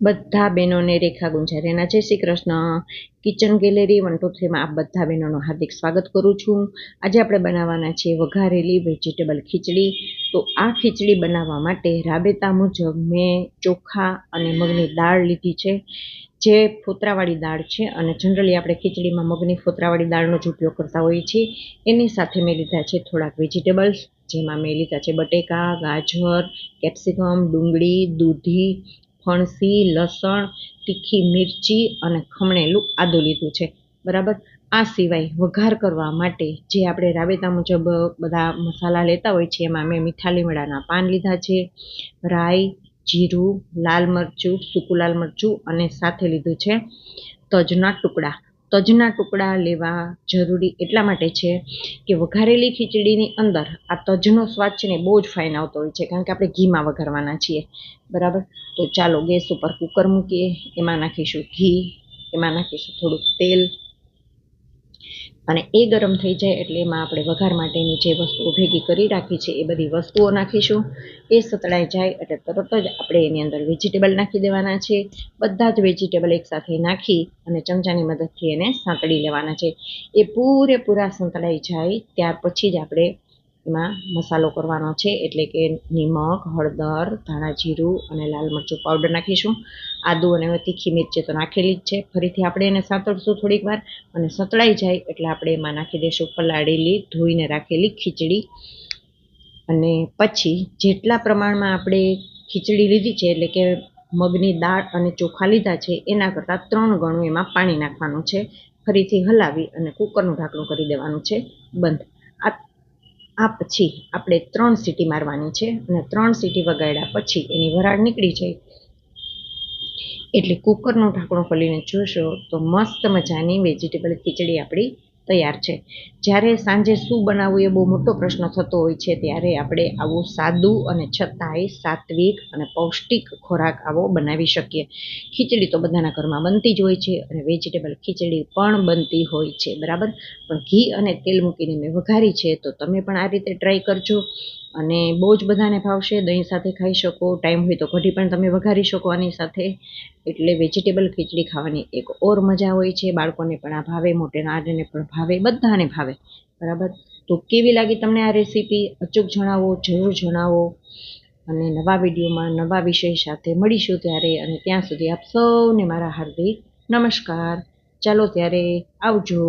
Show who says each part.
Speaker 1: બધા બહેનોને Rekha ગુંજારેના Jai Shri Krishna. Kitchen gallery one two થ્રીમાં આપ બધા બહેનોનું હાર્દિક સ્વાગત કરું છું. આજે આપણે બનાવવાના છે વઘારેલી વેજીટેબલ ખીચડી. તો આ ખીચડી બનાવવા માટે રાબેતા મુજબ મેં ચોખા અને મગની દાળ લીધી છે. જે ફોતરાવાળી દાળ છે અને જનરલી આપણે ખીચડીમાં મગની ફોતરાવાળી દાળનો જ ઉપયોગ કરતા હોઈએ છીએ. એની સાથે મેં લીધા છે થોડાક વેજીટેબલ્સ જેમાં મેં લીધા છે બટેકા, ગાજર કેપ્સિકમ ડુંગળી, દૂધી ફણસી, લસણ, તીખી મિરચી અને ખમણેલું આદું લીધું છે. બરાબર? આ સિવાય વઘાર કરવા માટે જે આપણે રાબેતા મુજબ બધા મસાલા લેતા હોય છે, એમાં મેં મીઠા લીમડાના પાન લીધા છે, રાઈ, જીરું, લાલ મરચું, સૂકું લાલ મરચું અને સાથે લીધું છે તજના ટુકડા. તજના ટુકડા લેવા જરૂરી એટલા માટે છે કે વઘારેલી ખીચડીની અંદર આ તજનો સ્વાદ છે ને બહુ જ ફાઇન આવતો હોય છે, કારણ કે આપણે ઘીમાં વઘારવાના છીએ. બરાબર? તો ચાલો ગેસ ઉપર કુકર મૂકીએ, એમાં નાખીશું ઘી, એમાં નાખીશું થોડુંક તેલ અને એ ગરમ થઈ જાય એટલે એમાં આપણે વઘાર માટેની જે વસ્તુઓ ભેગી કરી રાખી છે, એ બધી વસ્તુઓ નાખીશું. એ સતળાઈ જાય એટલે તરત જ આપણે એની અંદર વેજીટેબલ નાખી દેવાના છે. બધા જ વેજીટેબલ એકસાથે નાખી અને ચમચાની મદદથી એને સાંતળી લેવાના છે. એ પૂરેપૂરા સંતળાઈ જાય, ત્યાર પછી જ આપણે એમાં મસાલો કરવાનો છે, એટલે કે નિમક, હળદર, ધાણા જીરું અને લાલ મરચું પાવડર નાખીશું. આદુ અને તીખી મિરચી તો નાખેલી જ છે. ફરીથી આપણે એને સાંતળશું થોડીક વાર અને સતળાઈ જાય એટલે આપણે એમાં નાખી દઈશું પલાળેલી, ધોઈને રાખેલી ખીચડી. અને પછી જેટલા પ્રમાણમાં આપણે ખીચડી લીધી છે, એટલે કે મગની દાળ અને ચોખા લીધા છે, એના કરતાં ત્રણ ગણું એમાં પાણી નાખવાનું છે. ફરીથી હલાવી અને કુકરનું ઢાંકણું કરી દેવાનું છે. બંધ. આ આ પછી આપણે ત્રણ સીટી મારવાની છે અને ત્રણ સીટી વગાડ્યા પછી એની વરાળ નીકળી જાય. એટલે કુકરનું ઢાંકણું ખોલીને જોશો તો મસ્ત મજાની વેજીટેબલ ખીચડી આપણી તૈયાર છે. જ્યારે સાંજે શું બનાવવું એ બહુ મોટો પ્રશ્ન થતો હોય છે, ત્યારે આપણે આવું સાદું અને છતાંય સાત્વિક અને પૌષ્ટિક ખોરાક આવો બનાવી શકીએ. ખીચડી તો બધાના ઘરમાં બનતી જ હોય છે અને વેજીટેબલ ખીચડી પણ બનતી હોય છે, બરાબર? પણ ઘી અને તેલ મૂકીને મેં વઘારી છે, તો તમે પણ આ રીતે ટ્રાય કરજો. અને બહુ જ બધાને ભાવશે, દહીં સાથે ખાઈ શકો, ટાઈમ હોય તો કઢી પણ તમે વઘારી શકો આની સાથે. એટલે વેજીટેબલ ખીચડી ખાવાની એક ઓર મજા હોય છે, બાળકોને પણ આ ભાવે મોટેનાને પણ ભાવે, બધાને ભાવે. બરાબર? તો કેવી લાગી તમને આ રેસીપી અચૂક જણાવો, જરૂર જણાવો. અને નવા વિડીયોમાં નવા વિષય સાથે મળીશું ત્યારે અને ત્યાં સુધી આપ સૌને મારા હાર્દિક નમસ્કાર. ચાલો ત્યારે આવજો.